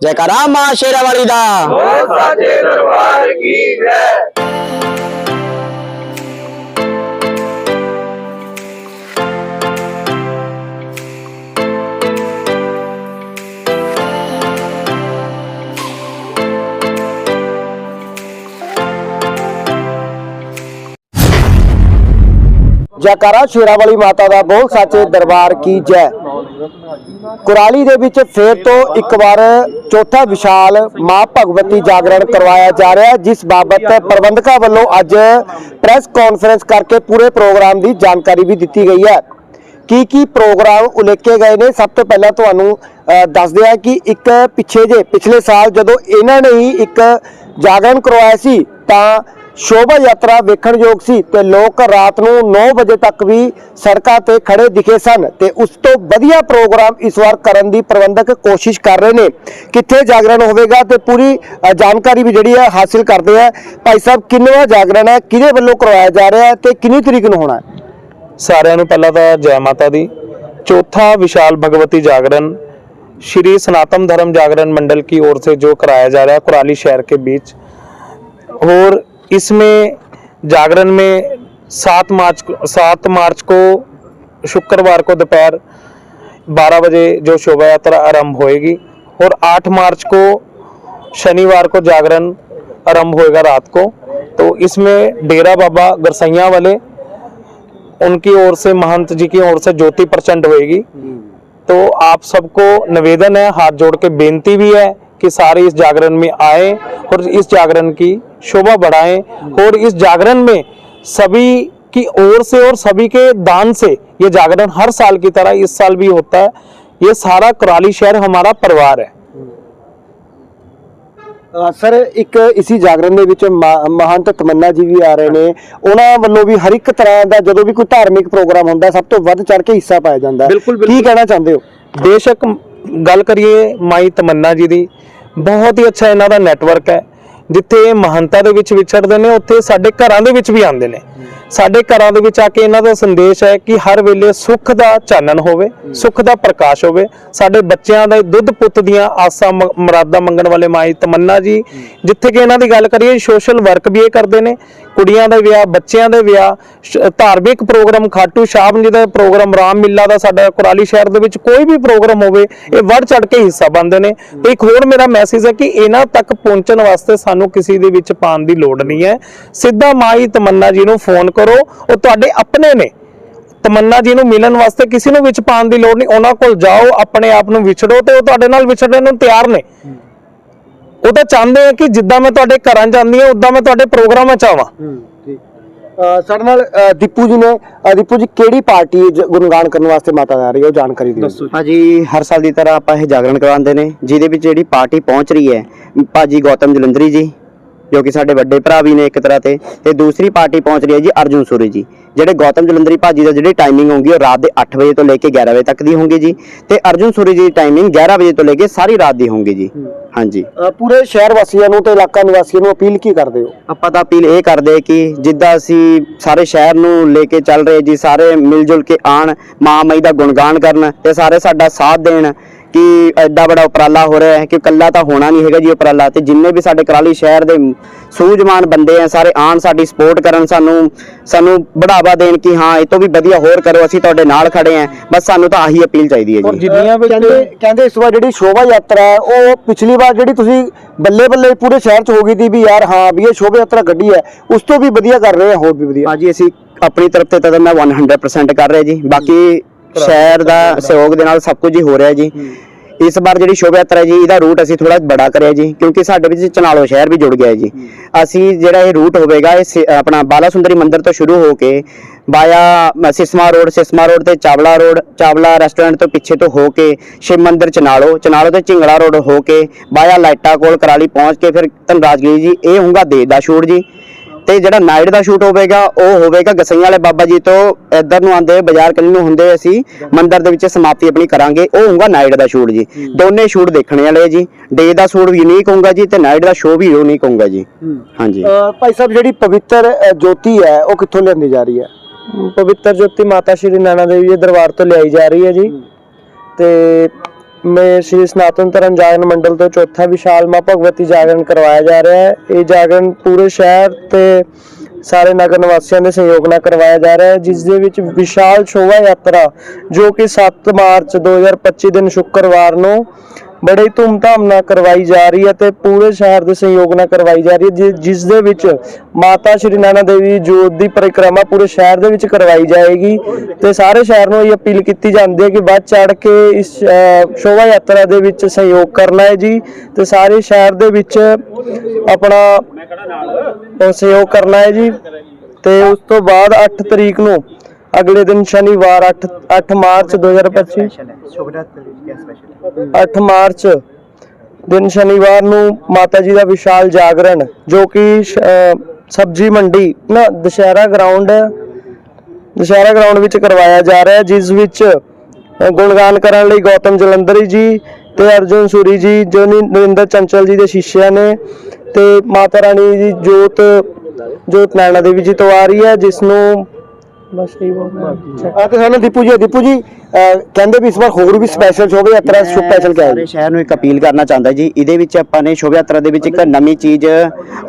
ਜੈਕਾਰਾ ਮਾਂ ਸ਼ੇਰਾ ਵਾਲੀ ਦਾ। ਸਾਚੇ ਦਰਬਾਰ ਕੀ ਜੈ ਜੈਕਾਰਾ ਸ਼ੇਰਾ ਵਾਲੀ ਮਾਤਾ ਦਾ ਬਹੁਤ ਸੱਚੇ ਦਰਬਾਰ ਕੀ ਜੈ। ਕੁਰਾਲੀ ਦੇ ਵਿੱਚ ਫੇਰ ਤੋਂ ਇੱਕ ਵਾਰ ਚੌਥਾ ਵਿਸ਼ਾਲ ਮਾਂ ਭਗਵਤੀ ਜਾਗਰਣ ਕਰਵਾਇਆ ਜਾ ਰਿਹਾ ਜਿਸ ਬਾਬਤ ਪ੍ਰਬੰਧਕਾਂ ਵੱਲੋਂ ਅੱਜ ਪ੍ਰੈਸ ਕਾਨਫਰੰਸ ਕਰਕੇ ਪੂਰੇ ਪ੍ਰੋਗਰਾਮ ਦੀ ਜਾਣਕਾਰੀ ਵੀ ਦਿੱਤੀ ਗਈ ਹੈ। ਕੀ ਕੀ ਪ੍ਰੋਗਰਾਮ ਉਲੇਖੇ ਗਏ ਨੇ? ਸਭ ਤੋਂ ਪਹਿਲਾਂ ਤੁਹਾਨੂੰ ਦੱਸਦੇ ਹਾਂ ਕਿ ਇੱਕ ਪਿੱਛੇ ਜੇ, ਪਿਛਲੇ ਸਾਲ ਜਦੋਂ ਇਹਨਾਂ ਨੇ ਹੀ ਇੱਕ ਜਾਗਰਣ ਕਰਵਾਇਆ ਸੀ, ਤਾਂ ਸ਼ੋਭਾ ਯਾਤਰਾ ਵੇਖਣ ਯੋਗ ਸੀ ਤੇ ਲੋਕ ਰਾਤ ਨੂੰ 9 ਵਜੇ ਤੱਕ ਵੀ ਸੜਕਾਂ ਤੇ ਖੜੇ ਦਿਖੇ ਸਨ ਤੇ ਉਸ ਤੋਂ ਵਧੀਆ ਪ੍ਰੋਗਰਾਮ ਇਸ ਵਾਰ ਕਰਨ ਦੀ ਪ੍ਰਬੰਧਕ ਕੋਸ਼ਿਸ਼ ਕਰ ਰਹੇ ਨੇ ਕਿੱਥੇ ਜਾਗਰਣ ਹੋਵੇਗਾ ਤੇ ਪੂਰੀ ਅ, ਜਾਣਕਾਰੀ ਵੀ ਜਿਹੜੀ ਹੈ ਹਾਸਿਲ ਕਰਦੇ ਆ ਭਾਈ ਸਾਹਿਬ ਕਿੰਨਵਾਂ ਜਾਗਰਣ ਹੈ ਕਿਹਦੇ ਵੱਲੋਂ ਕਰਵਾਇਆ ਜਾ ਰਿਹਾ ਹੈ ਤੇ ਕਿੰਨੀ ਤਰੀਕ ਨੂੰ ਹੋਣਾ ਹੈ ਸਾਰਿਆਂ ਨੂੰ ਪਹਿਲਾਂ ਤਾਂ ਜੈ ਮਾਤਾ ਦੀ चौथा विशाल भगवती जागरण श्री सनातन धर्म जागरण मंडल की ओर से जो कराया जा रहा है कुराली शहर के बीच और इसमें जागरण में सात मार्च सात मार्च को, शुक्रवार को दोपहर 12 बजे जो शोभा यात्रा आरंभ होएगी और 8 मार्च को, शनिवार को जागरण आरंभ होएगा रात को। तो इसमें डेरा बाबा गरसैया वाले, उनकी ओर से, महंत जी की ओर से ज्योति प्रचंड होएगी। तो आप सबको निवेदन है, हाथ जोड़ के बेनती भी है कि सारे इस जागरण में आए और इस जागरण की शोभा बढ़ाएं और इस जागरण में सभी की ओर से और सभी के दान से ये जागरण हर साल की तरह इस साल भी होता है ये सारा कुराली शहर हमारा परिवार है ਅ, ਸਰ ਇੱਕ ਇਸੀ ਜਾਗਰਣ ਦੇ ਵਿੱਚ ਮਾ- ਮਹੰਤ ਤਮੰਨਾ ਜੀ ਵੀ ਆ ਰਹੇ ਨੇ ਉਹਨਾਂ ਵੱਲੋਂ ਵੀ ਹਰ ਇੱਕ ਤਰ੍ਹਾਂ ਦਾ ਜਦੋਂ ਵੀ ਕੋਈ ਧਾਰਮਿਕ ਪ੍ਰੋਗਰਾਮ ਹੁੰਦਾ ਸਭ ਤੋਂ ਵੱਧ ਚੜ ਕੇ ਹਿੱਸਾ ਪਾਇਆ ਜਾਂਦਾ ਹੈ ਬਿਲਕੁਲ, ਕੀ ਬਿਲਕੁਲ। ਕਹਿਣਾ ਚਾਹੁੰਦੇ ਹੋ ਬੇਸ਼ੱਕ ਗੱਲ ਕਰੀਏ ਮਾਈ ਤਮੰਨਾ ਜੀ ਦੀ, ਬਹੁਤ ਹੀ ਅੱਛਾ ਇਹਨਾਂ ਦਾ ਨੈਟਵਰਕ ਹੈ, ਜਿੱਥੇ ਇਹ ਮਹੰਤਾ ਦੇ ਵਿੱਚ ਵਿਛੜਦੇ ਨੇ, ਉੱਥੇ ਸਾਡੇ ਘਰਾਂ ਦੇ ਵਿੱਚ ਵੀ ਆਉਂਦੇ ਨੇ। ਸਾਡੇ ਘਰਾਂ ਦੇ ਵਿੱਚ ਆ ਕੇ ਇਹਨਾਂ ਦਾ ਸੰਦੇਸ਼ ਹੈ ਕਿ ਹਰ ਵੇਲੇ ਸੁੱਖ ਦਾ ਚਾਨਣ ਹੋਵੇ, ਸੁੱਖ ਦਾ ਪ੍ਰਕਾਸ਼ ਹੋਵੇ। ਸਾਡੇ ਬੱਚਿਆਂ ਦੇ ਦੁੱਧ ਪੁੱਤ ਦੀਆਂ ਆਸਾਂ ਮ- ਮੁਰਾਦਾਂ ਮੰਗਣ ਵਾਲੇ ਮਾਈ ਤਮੰਨਾ ਜੀ, ਜਿੱਥੇ ਕਿ ਇਹਨਾਂ ਦੀ ਗੱਲ ਕਰੀਏ ਸੋਸ਼ਲ ਵਰਕ ਵੀ ਇਹ ਕਰਦੇ ਨੇ। ਕੁੜੀਆਂ ਦੇ ਵਿਆਹ, ਬੱਚਿਆਂ ਦੇ ਵਿਆਹ, ਸ਼- ਧਾਰਮਿਕ ਪ੍ਰੋਗਰਾਮ, ਖਾਟੂ ਸ਼ਾਮ ਜੀ ਦਾ ਪ੍ਰੋਗਰਾਮ, ਰਾਮ ਮਿੱਲਾ ਦਾ ਸਾਡਾ ਕੁਰਾਲੀ ਸ਼ਹਿਰ ਦੇ ਵਿੱਚ ਕੋਈ ਵੀ ਪ੍ਰੋਗਰਾਮ ਹੋਵੇ, ਇਹ ਵੱਧ ਚੜ ਕੇ ਹਿੱਸਾ ਬਣਦੇ ਨੇ। ਤੇ ਇੱਕ ਹੋਰ ਮੇਰਾ ਮੈਸੇਜ ਹੈ ਕਿ ਇਹਨਾਂ ਤੱਕ ਪਹੁੰਚਣ ਵਾਸਤੇ ਸਾਨੂੰ ਕਿਸੇ ਦੇ ਵਿੱਚ ਪਾਉਣ ਦੀ ਲੋੜ ਨਹੀਂ ਹੈ। ਸਿੱਧਾ ਮਾਈ ਤਮੰਨਾ ਜੀ ਨੂੰ ਫੋਨ ਕਰੋ, ਉਹ ਤੁਹਾਡੇ ਆਪਣੇ ਨੇ। ਤਮੰਨਾ ਜੀ ਨੂੰ ਮਿਲਣ ਵਾਸਤੇ ਕਿਸੇ ਨੂੰ ਵਿੱਚ ਪਾਉਣ ਦੀ ਲੋੜ ਨਹੀਂ, ਉਹਨਾਂ ਕੋਲ ਜਾਓ, ਆਪਣੇ ਆਪ ਨੂੰ ਵਿਛੜੋ ਤੇ ਉਹ ਤੁਹਾਡੇ ਨਾਲ ਵਿਛੜਨ ਨੂੰ ਤਿਆਰ ਨੇ। ਉਹ ਤਾਂ ਚਾਹੁੰਦੇ ਆ ਕਿ ਜਿੱਦਾਂ ਮੈਂ ਤੁਹਾਡੇ ਘਰਾਂ ਜਾਂਦੀ ਹਾਂ ਉਦਾਂ ਮੈਂ ਤੁਹਾਡੇ ਪ੍ਰੋਗਰਾਮਾਂ ਚ ਆਵਾਂ। ਸਾਡੇ ਨਾਲ ਅ, ਦੀਪੂ ਜੀ ਨੇ ਅ, ਦੀਪੂ ਜੀ ਕਿਹੜੀ ਪਾਰਟੀ ਜ- ਗੁਣਗਾਨ ਕਰਨ ਵਾਸਤੇ ਮਾਤਾ ਜਾ ਰਹੀ ਹੈ ਉਹ ਜਾਣਕਾਰੀ ਦਿਓ। ਭਾਜੀ ਹਰ ਸਾਲ ਦੀ ਤਰ੍ਹਾਂ ਆਪਾਂ ਇਹ ਜਾਗਰਣ ਕਰਵਾਉਂਦੇ ਨੇ ਜਿਹਦੇ ਵਿੱਚ ਜਿਹੜੀ ਪਾਰਟੀ ਪਹੁੰਚ ਰਹੀ ਹੈ ਭਾਜੀ ਗੌਤਮ ਜਲੰਧਰੀ ਜੀ ਜੋ ਕਿ ਸਾਡੇ ਵੱਡੇ ਭਰਾ ਵੀ ਨੇ ਇੱਕ ਤਰ੍ਹਾਂ ਤੇ ਤੇ ਦੂਸਰੀ ਪਾਰਟੀ ਪਹੁੰਚ ਰਹੀ ਹੈ ਜੀ ਅਰਜੁਨ ਸੂਰੀ ਜੀ ਜਿਹੜੇ ਗੌਤਮ ਜਲੰਧਰੀ ਭਾਜੀ ਦਾ ਜਿਹੜੀ ਟਾਈਮਿੰਗ ਹੋਊਗੀ ਉਹ ਰਾਤ ਦੇ 8 ਵਜੇ ਤੋਂ ਲੈ ਕੇ 11 ਵਜੇ ਤੱਕ ਦੀ ਹੋਊਗੀ ਜੀ ਤੇ ਅਰਜੁਨ ਸੂਰੀ ਜੀ ਦੀ ਟਾਈਮਿੰਗ 11 ਵਜੇ ਤੋਂ ਲੈ ਕੇ ਸਾਰੀ ਰਾਤ ਦੀ ਹੋਊਗੀ ਜੀ। ਹਾਂਜੀ। ਪੂਰੇ ਸ਼ਹਿਰ ਵਾਸੀਆਂ ਨੂੰ ਤੇ ਇਲਾਕਾ ਨਿਵਾਸੀਆਂ ਨੂੰ ਅਪੀਲ ਕੀ ਕਰਦੇ ਹੋ? ਆਪਾਂ ਤਾਂ ਅਪੀਲ ਇਹ ਕਰਦੇ ਕਿ ਜਿੱਦਾਂ ਅਸੀਂ ਸਾਰੇ ਸ਼ਹਿਰ ਨੂੰ ਲੈ ਕੇ ਚੱਲ ਰਹੇ ਜੀ ਸਾਰੇ ਮਿਲ ਜੁਲ ਕੇ ਆਣ ਮਾਂ ਮਈ ਦਾ ਗੁਣਗਾਨ ਕਰਨ ਤੇ ਸਾਰੇ ਸਾਡਾ ਸਾਥ ਦੇਣ ਕਿ ਐਡਾ ਬੜਾ ਉਪਰਾਲਾ ਹੋ ਰਿਹਾ ਹੈ ਕਿ ਕੱਲਾ ਤਾਂ ਹੋਣਾ ਨਹੀਂ ਹੈਗਾ ਜੀ ਉਪਰਾਲਾ ਤੇ ਜਿੰਨੇ ਵੀ ਸਾਡੇ ਕਰਾਲੀ ਸ਼ਹਿਰ ਦੇ ਸੂਝਵਾਨ ਬੰਦੇ ਆ ਸਾਰੇ ਆਣ ਸਾਡੀ ਸਪੋਰਟ ਕਰਨ ਸਾਨੂੰ ਸਾਨੂੰ ਬੜਾਵਾ ਦੇਣ ਕਿ ਹਾਂ ਇਹ ਤੋਂ ਵੀ ਵਧੀਆ ਹੋਰ ਕਰੋ ਅਸੀਂ ਤੁਹਾਡੇ ਨਾਲ ਖੜੇ ਆ। ਬਸ ਸਾਨੂੰ ਤਾਂ ਆਹੀ ਅਪੀਲ ਚਾਹੀਦੀ ਹੈ ਜੀ। ਜਿੰਨੀਆਂ ਵੀ ਕਹਿੰਦੇ ਕਹਿੰਦੇ ਇਸ ਵਾਰ ਜਿਹੜੀ ਸ਼ੋਭਾ ਯਾਤਰਾ ਹੈ ਉਹ ਪਿਛਲੀ ਵਾਰ ਜਿਹੜੀ ਤੁਸੀਂ ਬੱਲੇ ਬੱਲੇ ਪੂਰੇ ਸ਼ਹਿਰ 'ਚ ਹੋ ਗਈ ਦੀ ਵੀ ਯਾਰ ਹਾਂ ਵੀ ਇਹ ਸ਼ੋਭਾ ਯਾਤਰਾ ਗੱਡੀ ਹੈ ਉਸ ਤੋਂ ਵੀ ਵਧੀਆ ਕਰ ਰਹੇ ਆ ਹੋਰ ਵੀ ਵਧੀਆ। ਭਾਜੀ ਅਸੀਂ ਆਪਣੀ ਤਰਫ ਤੇ ਤਾਂ ਮੈਂ 100% ਕਰ ਰਿਹਾ ਜੀ। ਬਾਕੀ ਸ਼ਹਿਰ ਦਾ ਸਹਿਯੋਗ ਦੇ ਨਾਲ ਸਭ ਕੁਝ ਹੀ ਹੋ ਰਿਹਾ ਜੀ। ਇਸ ਵਾਰ ਜਿਹੜੀ ਸ਼ੋਭਾ ਯਾਤਰਾ ਜੀ ਇਹਦਾ ਰੂਟ ਅਸੀਂ ਥੋੜਾ ਬੜਾ ਕਰਿਆ ਜੀ ਕਿਉਂਕਿ ਸਾਡੇ ਵਿੱਚ ਚਨਾਲੋ ਸ਼ਹਿਰ ਵੀ ਜੁੜ ਗਿਆ ਜੀ। ਅਸੀਂ ਜਿਹੜਾ ਇਹ ਰੂਟ ਹੋਵੇਗਾ ਇਹ ਆਪਣਾ ਬਾਲਾ ਸੁੰਦਰੀ ਮੰਦਿਰ ਤੋਂ ਸ਼ੁਰੂ ਹੋ ਕੇ via Sisma road Sisma road ਤੇ ਚਾਵਲਾ ਰੋਡ ਚਾਵਲਾ ਰੈਸਟੋਰੈਂਟ ਤੋਂ ਪਿੱਛੇ ਤੋਂ ਹੋ ਕੇ ਸ਼ਿਵ ਮੰਦਿਰ ਚਨਾਲੋ ਚਨਾਲੋ ਤੇ ਝਿੰਗੜਾ ਰੋਡ ਹੋ ਕੇ ਬਾਇਆ ਲਾਈਟਾ ਕੋਲ ਕਰਾਲੀ ਪਹੁੰਚ ਕੇ ਫਿਰ ਧਨਰਾਜਗੀਰੀ ਜੀ ਇਹ ਹੋਊਗਾ ਦੇ ਦਾ ਸ਼ੂਟ ਜੀ। ਤੇ ਜਿਹੜਾ ਨਾਈਟ ਦਾ ਸ਼ੂਟ ਹੋਵੇਗਾ ਉਹ ਹੋਵੇਗਾ ਗਸਈਆਂ ਵਾਲੇ ਬਾਬਾ ਜੀ ਤੋਂ। ਇੱਧਰ ਨੂੰ ਆਂਦੇ ਬਾਜ਼ਾਰ ਕਲੀ ਨੂੰ ਹੁੰਦੇ ਅਸੀਂ ਮੰਦਿਰ ਦੇ ਵਿੱਚ ਸਮਾਪਤੀ ਆਪਣੀ ਕਰਾਂਗੇ ਉਹ ਹੋਊਗਾ ਨਾਈਟ ਦਾ ਸ਼ੂਟ ਜੀ। ਦੋਨੇ ਸ਼ੂਟ ਦੇਖਣੇ ਵਾਲੇ ਜੀ। ਡੇ ਦਾ ਸ਼ੂਟ ਵੀ ਯੂਨੀਕ ਹੋਊਗਾ ਜੀ ਤੇ ਨਾਈਟ ਦਾ ਸ਼ੋਅ ਵੀ ਯੂਨੀਕ ਹੋਊਗਾ ਜੀ। ਹਾਂਜੀ। ਭਾਈ ਸਾਹਿਬ ਜਿਹੜੀ ਪਵਿੱਤਰ ਜੋਤੀ ਹੈ ਉਹ ਕਿੱਥੋਂ ਲਿਆਂਦੀ ਜਾ ਰਹੀ ਹੈ? ਪਵਿੱਤਰ ਜੋਤੀ ਮਾਤਾ ਸ਼੍ਰੀ ਨੈਣਾ ਦੇਵੀ ਦੇ ਦਰਬਾਰ ਤੋਂ ਲਿਆਈ ਜਾ ਰਹੀ ਹੈ ਜੀ। ਤੇ ਮੇ ਸ਼੍ਰੀ ਸਨਾਤਨ ਧਰਮ ਜਾਗਰਣ ਮੰਡਲ ਤੋਂ ਚੌਥਾ ਵਿਸ਼ਾਲ ਮਾਂ ਭਗਵਤੀ ਜਾਗਰਣ ਕਰਵਾਇਆ ਜਾ ਰਿਹਾ ਹੈ। ਇਹ ਜਾਗਰਣ ਪੂਰੇ ਸ਼ਹਿਰ ਤੇ ਸਾਰੇ ਨਗਰ ਨਿਵਾਸੀਆਂ ਦੇ ਸਹਿਯੋਗ ਨਾਲ ਕਰਵਾਇਆ ਜਾ ਰਿਹਾ ਹੈ, ਜਿਸ ਦੇ ਵਿੱਚ ਵਿਸ਼ਾਲ ਸ਼ੋਭਾ ਯਾਤਰਾ ਜੋ ਕਿ 7 ਮਾਰਚ 2025 ਦਿਨ ਸ਼ੁੱਕਰਵਾਰ ਨੂੰ ਬੜੇ ਧੂਮਧਾਮ ਨਾਲ ਕਰਵਾਈ ਜਾ ਰਹੀ ਹੈ ਤੇ ਪੂਰੇ ਸ਼ਹਿਰ ਦੇ ਸਹਿਯੋਗ ਨਾਲ ਕਰਵਾਈ ਜਾ ਰਹੀ ਹੈ ਜਿਸ ਦੇ ਵਿੱਚ ਮਾਤਾ ਸ਼੍ਰੀ ਨੈਣਾ ਦੇਵੀ ਜੋਤ ਦੀ ਪਰਿਕਰਮਾ ਪੂਰੇ ਸ਼ਹਿਰ ਦੇ ਵਿੱਚ ਕਰਵਾਈ ਜਾਏਗੀ ਤੇ ਸਾਰੇ ਸ਼ਹਿਰ ਨੂੰ ਇਹ ਅਪੀਲ ਕੀਤੀ ਜਾਂਦੀ ਹੈ ਕਿ ਵੱਧ ਚੜ ਕੇ ਇਸ ਸ਼ੋਭਾ ਯਾਤਰਾ ਦੇ ਵਿੱਚ ਸਹਿਯੋਗ ਕਰਨਾ ਹੈ ਜੀ ਤੇ ਸਾਰੇ ਸ਼ਹਿਰ ਦੇ ਵਿੱਚ ਆਪਣਾ ਸਹਿਯੋਗ ਕਰਨਾ ਹੈ ਜੀ ਤੇ ਉਸ ਤੋਂ ਬਾਅਦ 8 ਤਰੀਕ ਨੂੰ ਅਗਲੇ ਦਿਨ ਸ਼ਨੀਵਾਰ 8 8 ਮਾਰਚ 2025 8 ਮਾਰਚ ਦਿਨ ਸ਼ਨੀਵਾਰ ਨੂੰ ਮਾਤਾ ਜੀ ਦਾ ਵਿਸ਼ਾਲ ਜਾਗਰਣ ਜੋ ਕਿ ਸਬਜ਼ੀ ਮੰਡੀ ਨਾ ਦੁਸ਼ਹਿਰਾ ਗਰਾਊਂਡ ਦੁਸ਼ਹਿਰਾ ਗਰਾਊਂਡ ਵਿੱਚ ਕਰਵਾਇਆ ਜਾ ਰਿਹਾ ਜਿਸ ਵਿੱਚ ਗੁਣਗਾਨ ਕਰਨ ਲਈ ਗੌਤਮ ਜਲੰਧਰੀ ਜੀ ਤੇ ਅਰਜੁਨ ਸੂਰੀ ਜੀ ਜੋ ਨਰਿੰਦਰ ਚੰਚਲ ਜੀ ਦੇ ਸ਼ਿష్ਯ ਨੇ ਤੇ ਮਾਤਾ ਰਾਣੀ ਦੀ ਜੋਤ ਜੋਤ ਨੈਣਾ ਦੇਵੀ ਜੀ ਤੋਂ ਆ ਰਹੀ ਹੈ ਜਿਸ ਨੂੰ ਬਸ ਇਹ ਬੋਲਣਾ ਤੇ ਸਾਨੂੰ ਦੀਪੂ ਜੀ ਦੀਪੂ ਜੀ ਕਹਿੰਦੇ ਵੀ ਇਸ ਵਾਰ ਹੋਰ ਵੀ ਸਪੈਸ਼ਲ ਸ਼ੋਭਾ ਯਾਤਰਾ ਸਪੈਸ਼ਲ ਕਿਆ ਹੈ? ਸਾਰੇ ਸ਼ਹਿਰ ਨੂੰ ਇੱਕ ਅਪੀਲ ਕਰਨਾ ਚਾਹੁੰਦਾ ਜੀ। ਇਹਦੇ ਵਿੱਚ ਆਪਾਂ ਨੇ ਸ਼ੋਭਾ ਯਾਤਰਾ ਦੇ ਵਿੱਚ ਇੱਕ ਨਵੀਂ ਚੀਜ਼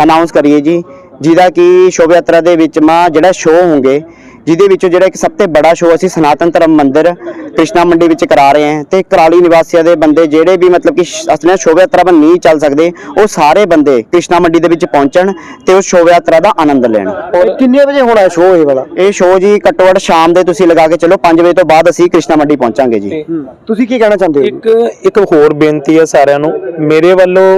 ਅਨਾਉਂਸ ਕਰੀਏ ਜੀ ਜਿਹਦਾ ਕਿ ਸ਼ੋਭਾ ਯਾਤਰਾ ਦੇ ਵਿੱਚ ਮਾ ਜਿਹੜਾ ਸ਼ੋਅ ਹੋਣਗੇ ਜਿਹਦੇ ਵਿੱਚੋਂ ਜਿਹੜਾ ਇੱਕ ਸਭ ਤੋਂ ਬੜਾ ਸ਼ੋਅ ਅਸੀਂ ਸਨਾਤਨ ਧਰਮ ਮੰਦਿਰ ਕ੍ਰਿਸ਼ਨਾ ਮੰਡੀ ਵਿੱਚ ਕਰਾ ਰਹੇ ਹਾਂ ਤੇ ਕਰਾਲੀ ਨਿਵਾਸੀਆਂ ਦੇ ਬੰਦੇ ਜਿਹੜੇ ਵੀ ਮਤਲਬ ਕਿ ਅਸਲੀ ਸ਼ੋਭਾ ਯਾਤਰਾ ਨਹੀਂ ਚੱਲ ਸਕਦੇ ਉਹ ਸਾਰੇ ਬੰਦੇ ਕ੍ਰਿਸ਼ਨਾ ਮੰਡੀ ਦੇ ਵਿੱਚ ਪਹੁੰਚਣ ਤੇ ਉਸ ਸ਼ੋਭਾ ਯਾਤਰਾ ਦਾ ਆਨੰਦ ਲੈਣ। ਔਰ ਕਿੰਨੇ ਵਜੇ ਹੋਣਾ ਹੈ ਸ਼ੋਅ ਇਹ ਵਾਲਾ? ਇਹ ਸ਼ੋਅ ਜੀ ਘੱਟੋ ਘੱਟ ਸ਼ਾਮ ਦੇ ਤੁਸੀਂ ਲਗਾ ਕੇ ਚਲੋ 5 ਵਜੇ ਤੋਂ ਬਾਅਦ ਅਸੀਂ ਕ੍ਰਿਸ਼ਨਾ ਮੰਡੀ ਪਹੁੰਚਾਂਗੇ ਜੀ। ਤੁਸੀਂ ਕੀ ਕਹਿਣਾ ਚਾਹੁੰਦੇ ਹੋ? ਇੱਕ ਇੱਕ ਹੋਰ ਬੇਨਤੀ ਹੈ ਸਾਰਿਆਂ ਨੂੰ। ਮੇਰੇ ਵੱਲੋਂ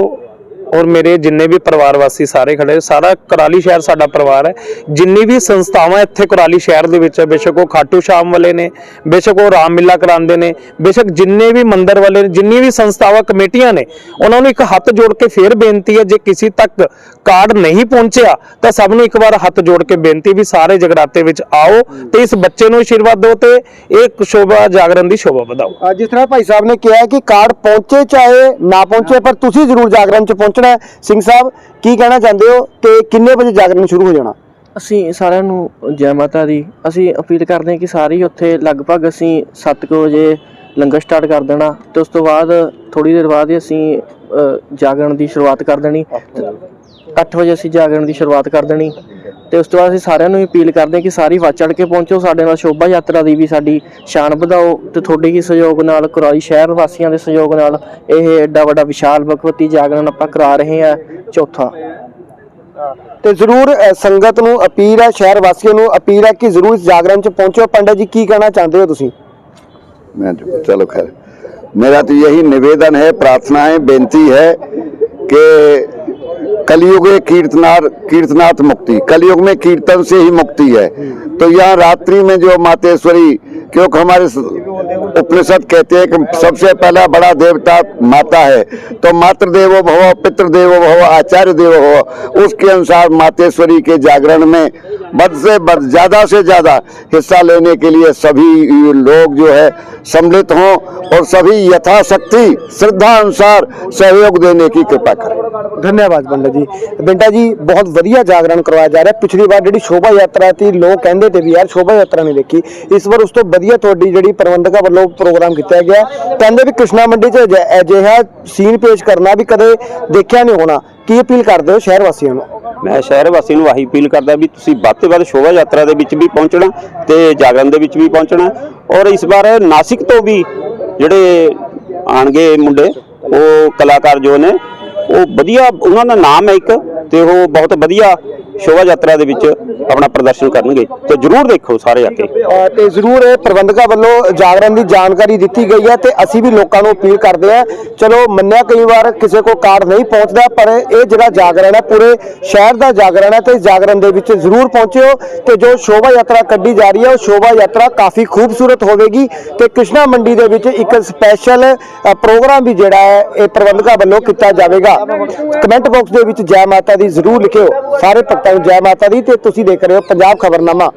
ਔਰ ਮੇਰੇ ਜਿੰਨੇ ਵੀ ਪਰਿਵਾਰ ਵਾਸੀ ਸਾਰੇ ਖੜੇ, ਸਾਰਾ ਕਰਾਲੀ ਸ਼ਹਿਰ ਸਾਡਾ ਪਰਿਵਾਰ ਹੈ। ਜਿੰਨੀ ਵੀ ਸੰਸਥਾਵਾਂ ਇੱਥੇ ਕੁਰਾਲੀ ਸ਼ਹਿਰ ਦੇ ਵਿੱਚ ਹੈ, ਬੇਸ਼ੱਕ ਉਹ ਖਾਟੂ ਸ਼ਾਮ ਵਾਲੇ ਨੇ, ਬੇਸ਼ੱਕ ਉਹ ਰਾਮ ਮਿਲਾ ਕਰਾਉਂਦੇ ਨੇ, ਬੇਸ਼ੱਕ ਜਿੰਨੇ ਵੀ ਮੰਦਰ ਵਾਲੇ ਨੇ, ਜਿੰਨੀ ਵੀ ਸੰਸਥਾਵਾਂ, ਕਮੇਟੀਆਂ ਨੇ, ਉਹਨਾਂ ਨੂੰ ਇੱਕ ਹੱਥ ਜੋੜ ਕੇ ਫੇਰ ਬੇਨਤੀ ਹੈ, ਜੇ ਕਿਸੇ ਤੱਕ ਕਾਰਡ ਨਹੀਂ ਪਹੁੰਚਿਆ, ਤਾਂ ਸਭ ਨੂੰ ਇੱਕ ਵਾਰ ਹੱਥ ਜੋੜ ਕੇ ਬੇਨਤੀ ਵੀ ਸਾਰੇ ਜਗਰਾਤੇ ਵਿੱਚ ਆਓ ਤੇ ਇਸ ਬੱਚੇ ਨੂੰ ਆਸ਼ੀਰਵਾਦ ਦਿਓ ਤੇ ਇਹ ਸ਼ੋਭਾ ਜਾਗਰਣ ਦੀ ਸ਼ੋਭਾ ਵਧਾਓ। ਜਿਸ ਤਰ੍ਹਾਂ ਭਾਈ ਸਾਹਿਬ ਨੇ ਕਿਹਾ ਕਿ ਕਾਰਡ ਪਹੁੰਚੇ ਚਾਹੇ ਨਾ ਪਹੁੰਚੇ, ਪਰ ਤੁਸੀਂ ਜ਼ਰੂਰ ਜਾਗਰਣ 'ਚ ਪਹੁੰਚੋ ਪਹੁੰਚਣਾ ਸਿੰਘ ਸਾਹਿਬ ਕੀ ਕਹਿਣਾ ਚਾਹੁੰਦੇ ਹੋ ਤੇ ਕਿੰਨੇ ਵਜੇ ਜਾਗਰਣ ਸ਼ੁਰੂ ਹੋ ਜਾਣਾ? ਅਸੀਂ ਸਾਰਿਆਂ ਨੂੰ ਜੈ ਮਾਤਾ ਦੀ ਅਸੀਂ ਅਪੀਲ ਕਰਦੇ ਹਾਂ ਕਿ ਸਾਰੇ ਉੱਥੇ ਲਗਭਗ ਅਸੀਂ 7 ਵਜੇ ਲੰਗਰ ਸਟਾਰਟ ਕਰ ਦੇਣਾ ਤੇ ਉਸ ਤੋਂ ਬਾਅਦ ਥੋੜੀ ਦੇਰ ਬਾਅਦ ਹੀ ਅਸੀਂ ਜਾਗਰਣ ਦੀ ਸ਼ੁਰੂਆਤ ਕਰ ਦੇਣੀ। 8 ਵਜੇ ਅਸੀਂ ਜਾਗਰਣ ਦੀ ਸ਼ੁਰੂਆਤ ਕਰ ਦੇਣੀ। ਤੇ ਉਸ ਤੋਂ ਬਾਅਦ ਅਸੀਂ ਸਾਰਿਆਂ ਨੂੰ ਅਪੀਲ ਕਰਦੇ ਹਾਂ ਕਿ ਸਾਰੀ ਵੱਧ ਚੜ ਕੇ ਪਹੁੰਚੋ ਸਾਡੇ ਨਾਲ ਸ਼ੋਭਾ ਯਾਤਰਾ ਦੀ ਵੀ ਸਾਡੀ ਸ਼ਾਨ ਵਧਾਓ ਤੇ ਤੁਹਾਡੇ ਹੀ ਸਹਿਯੋਗ ਨਾਲ ਕੁਰਾਲੀ ਸ਼ਹਿਰ ਵਾਸੀਆਂ ਦੇ ਸਹਿਯੋਗ ਨਾਲ ਇਹ ਐਡਾ ਵੱਡਾ ਵਿਸ਼ਾਲ ਭਗਵਤੀ ਜਾਗਰਣ ਆਪਾਂ ਕਰਾ ਰਹੇ ਹਾਂ ਚੌਥਾ ਤੇ ਜ਼ਰੂਰ ਅ, ਸੰਗਤ ਨੂੰ ਅਪੀਲ ਹੈ ਸ਼ਹਿਰ ਵਾਸੀਆਂ ਨੂੰ ਅਪੀਲ ਹੈ ਕਿ ਜ਼ਰੂਰ ਇਸ ਜਾਗਰਣ 'ਚ ਪਹੁੰਚੋ ਪੰਡਤ ਜੀ ਕੀ ਕਹਿਣਾ ਚਾਹੁੰਦੇ ਹੋ ਤੁਸੀਂ मैं चलो खैर मेरा तो यही निवेदन है प्रार्थना है बेनती है कि कलयुग में कीर्तनार कीर्तनाथ मुक्ति कलयुग में कीर्तन से ही मुक्ति है तो यहाँ रात्रि में जो मातेश्वरी क्योंकि हमारे स- उपनिषद कहते हैं कि सबसे पहला बड़ा देवता माता है तो मातृ देवो भव पितृ देवो भव आचार्य देवो भव उसके अनुसार मातेश्वरी के जागरण में बद से बद ज्यादा से ज्यादा हिस्सा लेने के लिए सभी लोग जो है सम्मिलित हों और सभी यथाशक्ति श्रद्धा अनुसार सहयोग देने की कृपा करें ਧੰਨਵਾਦ ਪੰਡਤ ਜੀ ਬਿੰਟਾ ਜੀ ਬਹੁਤ ਵਧੀਆ ਜਾਗਰਣ ਕਰਵਾਇਆ ਜਾ ਰਿਹਾ ਪਿਛਲੀ ਵਾਰ ਜਿਹੜੀ ਸ਼ੋਭਾ ਯਾਤਰਾ ਸੀ ਲੋਕ ਕਹਿੰਦੇ ਤੇ ਵੀ ਯਾਰ ਸ਼ੋਭਾ ਯਾਤਰਾ ਨਹੀਂ ਦੇਖੀ ਇਸ ਵਾਰ ਉਸ ਤੋਂ ਵਧੀਆ ਤੁਹਾਡੀ ਜਿਹੜੀ ਪ੍ਰਬੰਧਕਾਂ ਵੱਲੋਂ ਪ੍ਰੋਗਰਾਮ ਕੀਤਾ ਗਿਆ। ਕਹਿੰਦੇ ਵੀ ਕ੍ਰਿਸ਼ਨਾ ਮੰਡੀ 'ਚ ਅਜਿ- ਅਜਿਹਾ ਸੀਨ ਪੇਸ਼ ਕਰਨਾ ਵੀ ਕਦੇ ਦੇਖਿਆ ਨਹੀਂ ਹੋਣਾ। ਕੀ ਅਪੀਲ ਕਰਦੇ ਹੋ ਸ਼ਹਿਰ ਵਾਸੀਆਂ ਨੂੰ? ਮੈਂ ਸ਼ਹਿਰ ਵਾਸੀ ਨੂੰ ਆਹੀ ਅਪੀਲ ਕਰਦਾ ਵੀ ਤੁਸੀਂ ਵੱਧ ਤੋਂ ਵੱਧ ਸ਼ੋਭਾ ਯਾਤਰਾ ਦੇ ਵਿੱਚ ਵੀ ਪਹੁੰਚਣਾ ਤੇ ਜਾਗਰਣ ਦੇ ਵਿੱਚ ਵੀ ਪਹੁੰਚਣਾ। ਔਰ ਇਸ ਵਾਰ ਨਾਸਿਕ ਤੋਂ ਵੀ ਜਿਹੜੇ ਆਣਗੇ ਮੁੰਡੇ, ਉਹ ਕਲਾਕਾਰ ਜੋ ਨੇ, ਉਹ ਵਧੀਆ ਉਹਨਾਂ ਦਾ ਨਾਮ ਹੈ ਇੱਕ ਤੇ ਉਹ ਬਹੁਤ ਵਧੀਆ ਸ਼ੋਭਾ ਯਾਤਰਾ ਦੇ ਵਿੱਚ ਆਪਣਾ ਪ੍ਰਦਰਸ਼ਨ ਕਰਨਗੇ, ਤੇ ਜਰੂਰ ਦੇਖੋ ਸਾਰੇ ਆ ਕੇ। ਤੇ ਜ਼ਰੂਰ ਇਹ ਪ੍ਰਬੰਧਕਾਂ ਵੱਲੋਂ ਜਾਗਰਣ ਦੀ ਜਾਣਕਾਰੀ ਦਿੱਤੀ ਗਈ ਹੈ ਤੇ ਅਸੀਂ ਵੀ ਲੋਕਾਂ ਨੂੰ ਅਪੀਲ ਕਰਦੇ ਹਾਂ। ਚਲੋ, ਮੰਨਿਆ ਕਈ ਵਾਰ ਕਿਸੇ ਕੋਲ ਕਾਰਡ ਨਹੀਂ ਪਹੁੰਚਦਾ, ਪਰ ਇਹ ਜਿਹੜਾ ਜਾਗਰਣ ਹੈ, ਪੂਰੇ ਸ਼ਹਿਰ ਦਾ ਜਾਗਰਣ ਹੈ, ਤੇ ਇਸ ਜਾਗਰਣ ਦੇ ਵਿੱਚ ਜ਼ਰੂਰ ਪਹੁੰਚਿਓ। ਤੇ ਜੋ ਸ਼ੋਭਾ ਯਾਤਰਾ ਕੱਢੀ ਜਾ ਰਹੀ ਹੈ, ਉਹ ਸ਼ੋਭਾ ਯਾਤਰਾ ਕਾਫੀ ਖੂਬਸੂਰਤ ਹੋਵੇਗੀ। ਤੇ ਕ੍ਰਿਸ਼ਨਾ ਮੰਡੀ ਦੇ ਵਿੱਚ ਇੱਕ ਸਪੈਸ਼ਲ ਪ੍ਰੋਗਰਾਮ ਵੀ ਜਿਹੜਾ ਹੈ, ਇਹ ਪ੍ਰਬੰਧਕਾਂ ਵੱਲੋਂ ਕੀਤਾ ਜਾਵੇਗਾ। ਕਮੈਂਟ ਬਾਕਸ ਦੇ ਵਿੱਚ ਜੈ ਮਾਤਾ ਦੀ ਜ਼ਰੂਰ ਲਿਖਿਓ। ਸਾਰੇ ਭਗਤਾਂ ਨੂੰ ਜੈ ਮਾਤਾ ਦੀ, ਤੇ ਤੁਸੀਂ ਦੇਖ ਰਹੇ ਪੰਜਾਬ ਖਬਰਨਾਮਾ।